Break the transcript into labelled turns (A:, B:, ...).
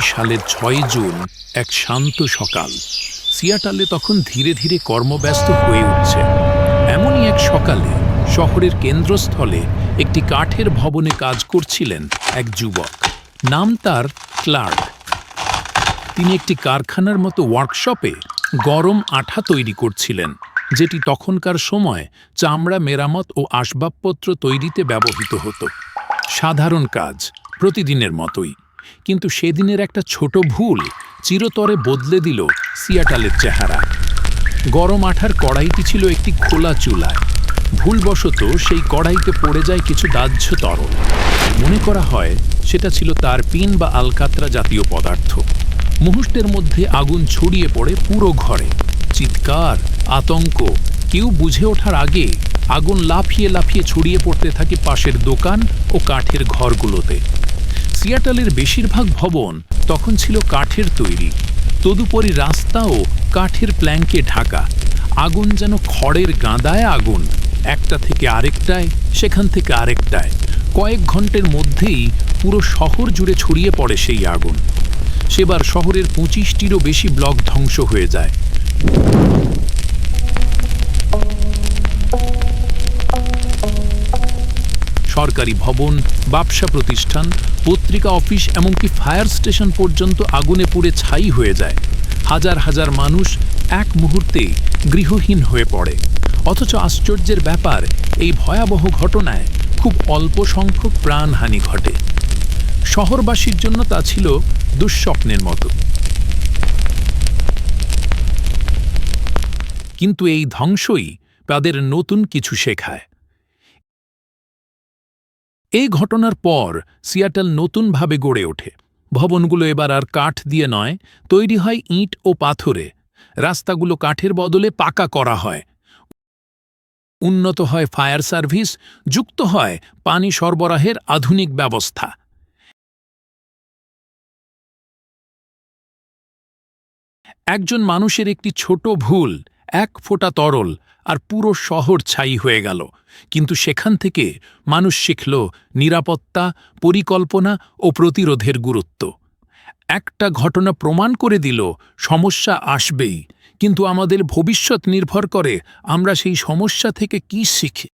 A: সালের ছয় জুন, এক শান্ত সকাল। সিয়াটালে তখন ধীরে ধীরে কর্মব্যস্ত হয়ে উঠছে। এমনই এক সকালে শহরের কেন্দ্রস্থলে একটি কাঠের ভবনে কাজ করছিলেন এক যুবক। নাম তার ক্লার্ক। তিনি একটি কারখানার মতো ওয়ার্কশপে গরম আঠা তৈরি করছিলেন, যেটি তখনকার সময় চামড়া মেরামত ও আসবাবপত্র তৈরিতে ব্যবহৃত হতো। সাধারণ কাজ প্রতিদিনের মতোই। কিন্তু সেদিনের একটা ছোট ভুল চিরতরে বদলে দিল সিয়াটালের চেহারা। গরম আঠার কড়াইটি ছিল একটি খোলা চুলায়। ভুলবশত সেই কড়াইতে পড়ে যায় কিছু দাহ্য তরল। মনে করা হয় সেটা ছিল তার পিন বা আলকাত্রা জাতীয় পদার্থ। মুহূর্তের মধ্যে আগুন ছড়িয়ে পড়ে পুরো ঘরে। চিৎকার, আতঙ্ক, কেউ বুঝে ওঠার আগে আগুন লাফিয়ে লাফিয়ে ছড়িয়ে পড়তে থাকে পাশের দোকান ও কাঠের ঘরগুলোতে। সিয়াটালের বেশিরভাগ ভবন তখন ছিল কাঠের তৈরি। তদুপরি রাস্তাও কাঠের প্ল্যাঙ্কে ঢাকা। আগুন যেন খড়ের গাঁদায় আগুন। একটা থেকে আরেকটায়, সেখান থেকে আরেকটায়। কয়েক ঘণ্টার মধ্যেই পুরো শহর জুড়ে ছড়িয়ে পড়ে সেই আগুন। সেবার শহরের পঁচিশটিরও বেশি ব্লক ধ্বংস হয়ে যায়। সরকারি ভবন, ব্যবসা প্রতিষ্ঠান, পত্রিকা অফিস এমনকি ফায়ার স্টেশন পর্যন্ত আগুনে পুড়ে ছাই হয়ে যায়। হাজার হাজার মানুষ এক মুহূর্তে গৃহহীন হয়ে পড়ে। অথচ আশ্চর্যের ব্যাপার, এই ভয়াবহ ঘটনায় খুব অল্প সংখ্যক প্রাণহানি ঘটে। শহরবাসীর জন্য তা ছিল দুঃস্বপ্নের মতো। কিন্তু এই ধ্বংসই তাদের নতুন কিছু শেখায়। এই ঘটনার পর সিয়াটল নতুনভাবে গড়ে ওঠে। ভবনগুলো এবার আর কাঠ দিয়ে নয়, তৈরি হয় ইট ও পাথরে। রাস্তাগুলো কাঠের বদলে পাকা করা হয়। উন্নত হয় ফায়ার সার্ভিস, যুক্ত হয় পানি সরবরাহের আধুনিক ব্যবস্থা। একজন মানুষের একটি ছোট ভুল এক ফোঁটা তরল আর পুরো শহর ছাই হয়ে গেল। কিন্তু সেখান থেকে মানুষ শিখল নিরাপত্তা, পরিকল্পনা ও প্রতিরোধের গুরুত্ব। একটা ঘটনা প্রমাণ করে দিল, সমস্যা আসবেই। কিন্তু আমাদের ভবিষ্যৎ নির্ভর করে আমরা সেই সমস্যা থেকে কি শিখি?